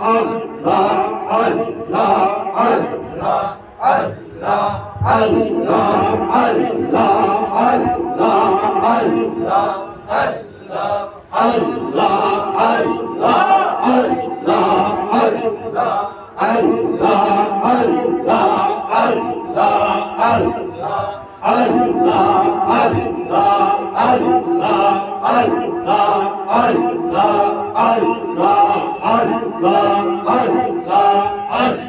اللہ Allah, Allah,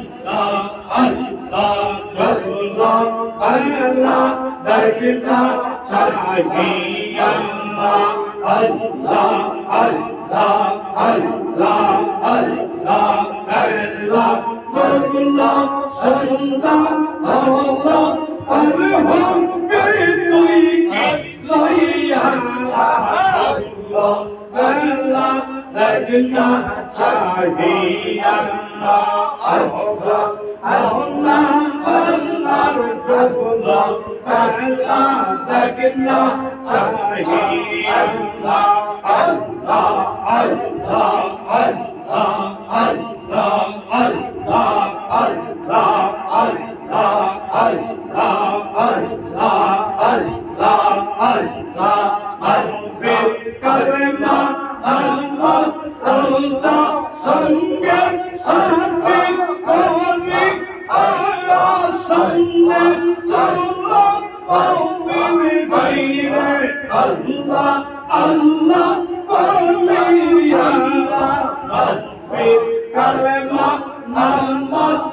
لكنا تعدي أما أحبا أهنا أهنا ربنا فعلا لكنا تعدي أما أهنا أهنا أهنا أهنا أهنا أهنا سنة الله بالخير الله الله فضلي الله ربي كلمة الله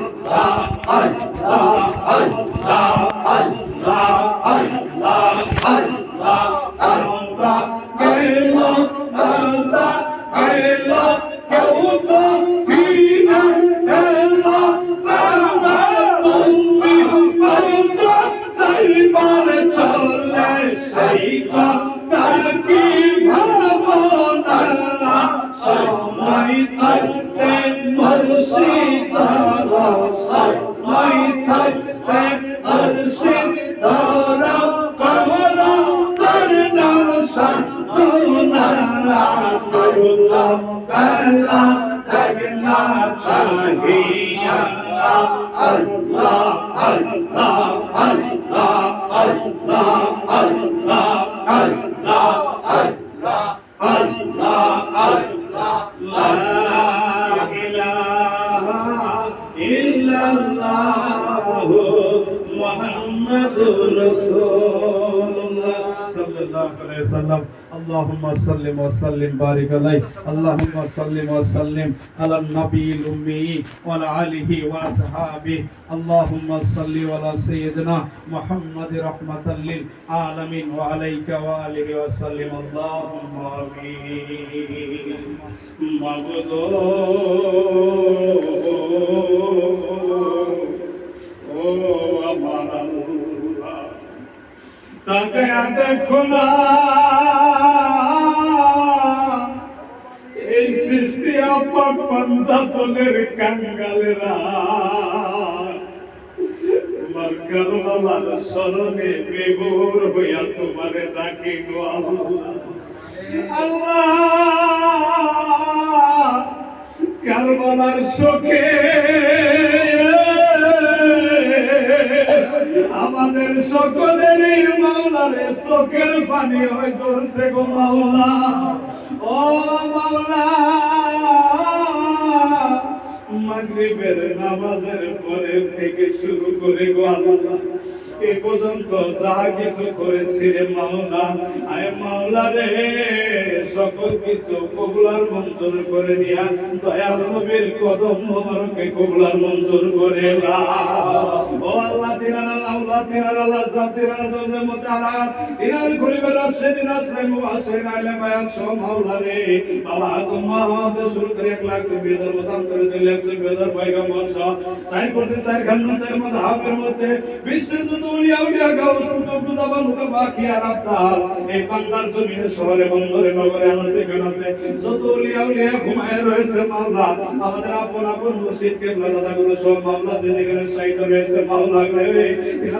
Ram Hari Ram Hari Ram چاہیے اللہ اللہ اللہ اللہ اللهم صل وسلم بارك عليه اللهم صل وسلم على النبي الأمي وعلى آله وأصحابه اللهم صل على سيدنا محمد رحمة للعالمين وعليك وآله وسلم اللهم آمين مغدو ও আমার তাকে দেখো এই সৃষ্টি আপন পঞ্চাতনের কাঙ্গালেরা। তোমার কারণার স্মরণে বেগুর হইয়া তোমারে ডাকি গো আল্লাহ, কারবালার শোকে আমাদের সকলেরই মাওলারে চোখের পানি হয় চলছে গো মাওলা। ও মাওলা, মাগরিবের নামাজের পরে থেকে শুরু করে গো আল্লাহ। এ পর্যন্ত যাহা কিছু করেছি রে মাওলা, আয় মাওলা রে, সকল কিছু কবুলার মঞ্জুর করে দিয়া, দয়াল নবীর কদম মোবারকে কবুলার মঞ্জুর করে। ও আল্লাহ তিনার আল্লাহ তিনার আল্লাহ জাত তিনার জন্য মুতারা তিনার গরিবের আসে দিন আসলে মুআসে বায়াত সব মাওলা রে বাবা তোমা হাত শুরু করে এক লাখ বেদর মতাম করে দুই লাখ বেদর পয়গম্বর সহ চাই করতে চাই খান্ন চাই মজাহাবের মধ্যে বিশ্বের যত উলিয়া উলিয়া গাও সুত কুদাবা মুকা বাকি আর আবতার এই বাংলার জমিনে শহরে বন্দরে নগরে আছে কেন আছে যত উলিয়া উলিয়া ঘুমায় রয়েছে মাওলা আমাদের আপন আপন মুর্শিদ কেবলা দাদা গুলো সব মাওলা যেখানে সাইত রয়েছে মাওলা রে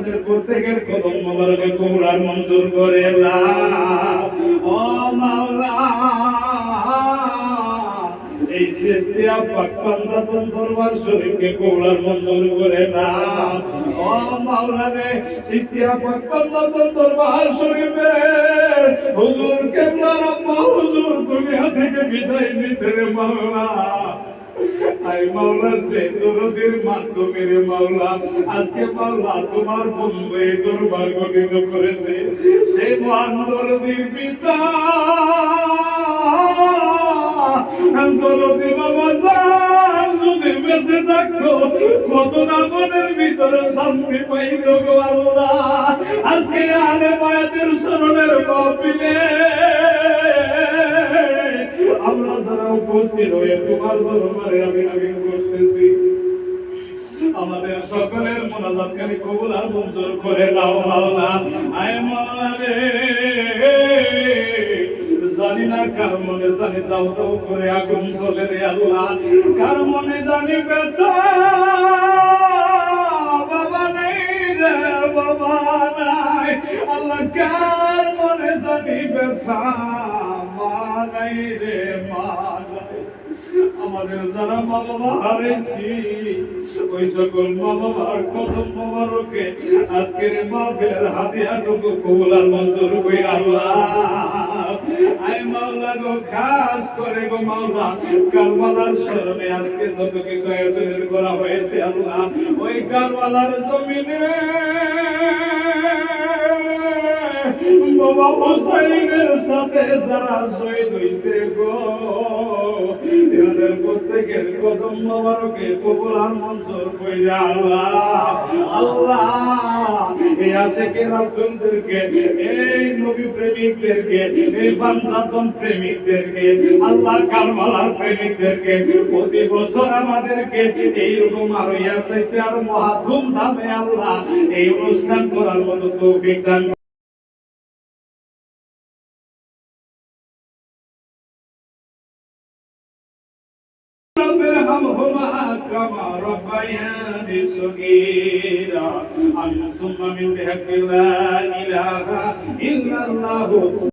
এনাদের প্রত্যেকের কদম মোবারকে কবুলার মঞ্জুর করে ও মাওলা, এই সৃষ্টিয়া পাকপান্দাতন দরবার শরীফকে কবুলার মঞ্জুর করে না ও মাওলা রে সৃষ্টিয়া পাকপান্দাতন দরবার শরীফে হুজুর আব্বা হুজুর দুনিয়া থেকে বিদায় নিছে রে মাওলা। আই মাওলা সে দরদের মাধ্যমে রে মাওলা, আজকে মাওলা তোমার বন্ধু দরবার গঠিত করেছে। সে মহান দরদির পিতা। দরদি বাবা যান যদি বেঁচে থাকতো, কত না মনের ভিতরে শান্তি পাইল গো আল্লাহ। আজকে আলে মায়াদের স্মরণের কপিলে দরবারে আমি আমি করতেছি। আমাদের সকলের মোনাজাতকারী কবুল আর মঞ্জুর করে নাও মাওলা আয় মাওলা রে। জানি না কার মনে জানি দাও দাও করে আগুন চলে রে আল্লাহ। কার মনে জানি ব্যথা? বাবা নাই রে, বাবা নাই। আল্লাহ, কার মনে জানি ব্যথা? মা নাই রে, মা। আমাদের যারা মা বাবা হারাইছি ওই সকল মা বাবার কদম মোবারকে আজকের মাহফিলের হাতিয়াটুকু কবুলার মঞ্জুর কই আল্লাহ। আজকে যত কিছু বাবা হোসাইনের সাথে যারা শহীদ হইছে গো। এদের প্রত্যেকের কদম মোবারকে কবুল আর মঞ্জুর কইরা আল্লাহ আল্লাহ। এই আশেকের রাসূলদেরকে, এই নবী প্রেমিকদেরকে, এই বাঞ্ছাতন প্রেমিকদেরকে আল্লাহ কারবালার প্রেমিকদেরকে প্রতি বছর আমাদেরকে এইরকম আরও ইয়ার চাইতে আরও মহা ধুমধামে আল্লাহ এই অনুষ্ঠান করার মতো তৌফিক দান رب ارحمهما كما ربياني صغيرا أن ثم من بحق لا إله إلا الله